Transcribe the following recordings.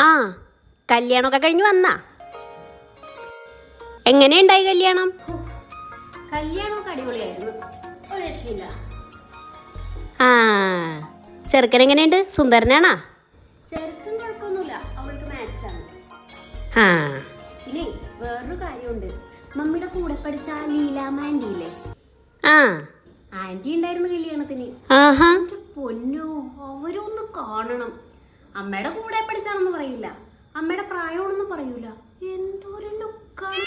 ആ കല്യാണമൊക്കെ കഴിഞ്ഞ് വന്നാ. എങ്ങനെയുണ്ടായി കല്യാണം? കല്യാണമൊക്കെ അടിപൊളിയായിരുന്നു. ഒരു രക്ഷയില്ല. ആ ചെറുക്കൻ എങ്ങനെയുണ്ട്? സുന്ദരനാണാ? ആന്റി കുഴപ്പമൊന്നുമില്ല. അവൾക്ക് മാച്ചാണ് ആ. പിന്നെ വേറൊരു കാര്യമുണ്ട്. മമ്മിയുടെ കൂടെ പഠിച്ച ആ ലീലാമ ആന്റി ഇല്ലേ? ആ. ഉണ്ടായിരുന്നു കല്യാണത്തിന്. ആഹാ. പൊന്നോ അവരൊന്ന് കാണണം. അമ്മയുടെ കൂടെ പഠിച്ചാണെന്ന് പറയില്ല. അമ്മയുടെ പ്രായമാണെന്ന് പറയൂല. എന്തോരം ലുക്കാണ്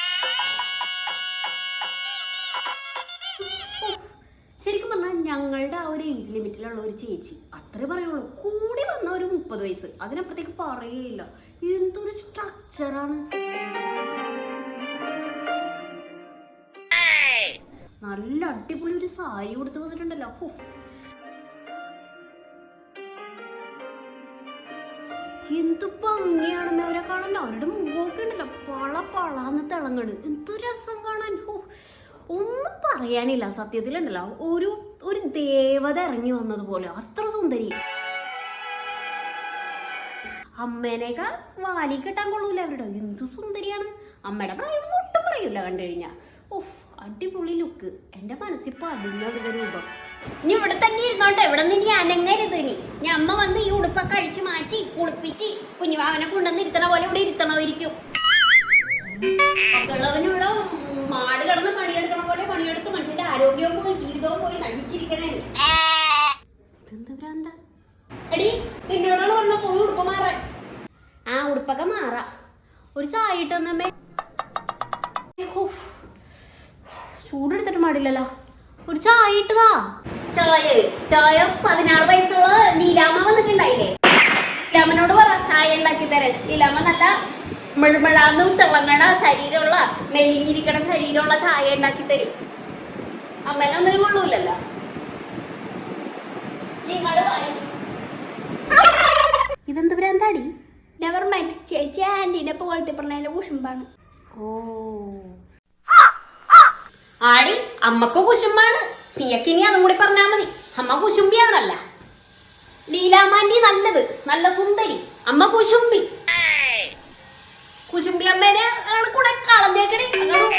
ശരിക്കും പറഞ്ഞാൽ ഞങ്ങളുടെ ആ ഒരു ഏജ് ലിമിറ്റിലുള്ള ഒരു ചേച്ചി അത്രേ പറയുള്ളൂ. കൂടി വന്ന ഒരു മുപ്പത് വയസ്സ്. അതിനപ്പുറത്തേക്ക് പറയുകയില്ല എന്തൊരു സ്ട്രക്ചറാണ് നല്ല അടിപൊളി ഒരു സാരി കൊടുത്തു വന്നിട്ടുണ്ടല്ലോ. എന്ത് ഭംഗിയാണെന്ന് അവരെ കാണാൻ. അവരുടെ മുഖമൊക്കെ ഉണ്ടല്ലോ പള പളാന്ന് തിളങ്ങണ്. എന്തു രസം കാണാൻ. ഹോ. ഒന്നും പറയാനില്ല. സത്യത്തിലുണ്ടല്ലോ. ഒരു ഒരു ദേവത ഇറങ്ങി വന്നതുപോലെ. അത്ര സുന്ദരി. അമ്മേനേക്കാൾ വാലി കെട്ടാൻ കൊള്ളൂല അവരുടെ. എന്തു സുന്ദരിയാണ്. അമ്മയുടെ പ്രായം ഒട്ടും പറയൂല കണ്ടു കഴിഞ്ഞാൽ ഓഫ് അടിപൊളി ലുക്ക്. എന്റെ മനസ്സിൽ പതിഞ്ഞ അവരുടെ രൂപം. ഇനി ഇവിടെ തന്നെ ഇരുന്നോട്ടെ. ഇവിടെ നിന്ന് ഇനി അനങ്ങരുത് ഇനി. ഇനി അമ്മ വന്ന് ഈ ഉടുപ്പൊക്കെ അഴിച്ച് മാറ്റി കുളിപ്പിച്ച് കുഞ്ഞുവാവനെ കൊണ്ടുവന്ന് ഇരുത്തണ പോലെ ഇവിടെ ഇരുത്തണമായിരിക്കും. മക്കളവന് ഇവിടെ മാട് കിടന്ന് പണിയെടുക്കണ പോലെ പണിയെടുത്ത് മനുഷ്യന്റെ ആരോഗ്യവും പോയി ജീവിതവും പോയി നശിച്ചിരിക്കണേ. എടി നിന്നോടാണ് പറഞ്ഞ പോയി ഉടുപ്പ് മാറാൻ. ആ ഉടുപ്പൊക്കെ മാറാ. ഒരു ചായ ചൂടെടുത്തിട്ട് മാടില്ലല്ലോ. ഒരു ചായ ചായ ചായ പതിനാറ് വയസ്സുള്ള ലീലാമ്മ വന്നിട്ടുണ്ടായില്ലേ? ലീലാമ്മനോട് പറ ചായ ഉണ്ടാക്കി തരാൻ. ലീലാമ്മ നല്ല മിഴ്മിഴാന്ന് തിളങ്ങണ ശരീരമുള്ള മെലിഞ്ഞിരിക്കണ ശരീരമുള്ള ചായ ഉണ്ടാക്കി തരും. അമ്മേനെ ഒന്നിനും കൊള്ളൂലല്ലോ. നിങ്ങൾ ഇതെന്ത് ഭ്രാന്താടി? നെവർ മൈൻഡ് ചേച്ചി ആന്റീനെ പോലത്തെ പറഞ്ഞതിന്റെ കുശുമ്പാണ്. ഓ. ആടി അമ്മയ്ക്ക് കുശുമ്പാണ്. നീയൊക്കെ ഇനി അതും കൂടി പറഞ്ഞാൽ മതി. അമ്മ കുശുംബിയാണല്ല ലീലാമാൻഡി നല്ലത് നല്ല സുന്ദരി. അമ്മ കുശുംബി കുശുംബി അമ്മേനെ കൂടെ കളഞ്ഞേക്കണേ.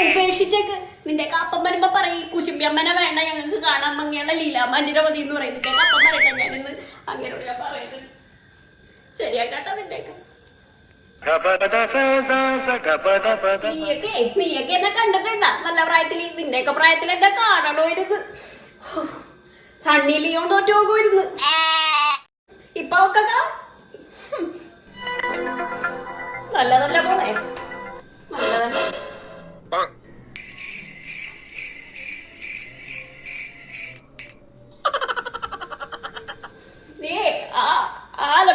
ഉപേക്ഷിച്ചേക്ക്. നിന്റെ അപ്പം വരുമ്പോ പറയും കുശുംബി അമ്മനെ വേണ്ട ഞങ്ങൾക്ക് കാണാൻ ഭംഗിയുള്ള ലീലാമാന്റിന്റെ മതി എന്ന് പറയും. നിന്റെ അപ്പം പറയട്ടെ ഞാനിന്ന് അങ്ങനെയുള്ള ഞാൻ പറയുന്നത് ശരിയാക്കാട്ടോ നിന്റെ നീയൊക്കെ നീയൊക്കെ എന്നെ കണ്ടിട്ടുണ്ട? നല്ല പ്രായത്തിൽ നിന്റെയൊക്കെ പ്രായത്തിൽ എന്നെ കാണണോ ഇരുന്ന് സണ്ണി ലിയോൺ തോറ്റു പോകുമായിരുന്നു ഇപ്പൊ അവക്കൊക്കെ നല്ല നല്ലതല്ല പോണേ.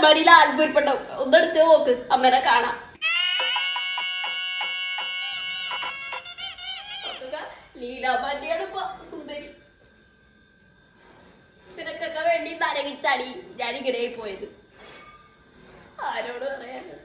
ആ അലമാരിയിൽ ആൽബുരിപ്പുണ്ടോ ഒന്നെടുത്ത് നോക്ക്. അമ്മേനെ കാണാം. ലീലാമാന്റിയാണ് ഇപ്പൊ സുന്ദരി. നിനക്കൊക്കെ വേണ്ടി നരകിച്ചാടി. ഞാൻ ഇങ്ങനെ പോയത്. ആരോട് പറയാനാണ്